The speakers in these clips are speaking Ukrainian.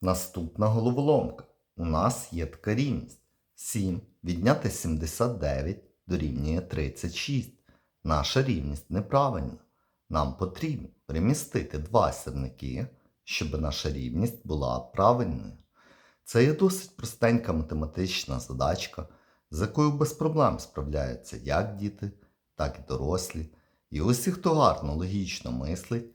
Наступна головоломка. У нас є така рівність. 7 відняти 79 дорівнює 36. Наша рівність неправильна. Нам потрібно перемістити два сірники, щоб наша рівність була правильною. Це є досить простенька математична задачка, з якою без проблем справляються як діти, так і дорослі. І усі, хто гарно логічно мислить,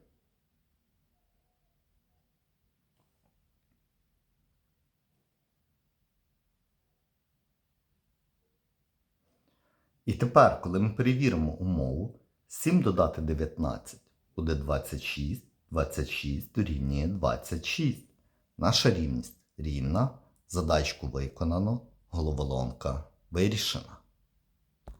І тепер, коли ми перевіримо умову, 7 додати 19 буде 26, 26 дорівнює 26. Наша рівність рівна, задачку виконано, головоломка вирішена.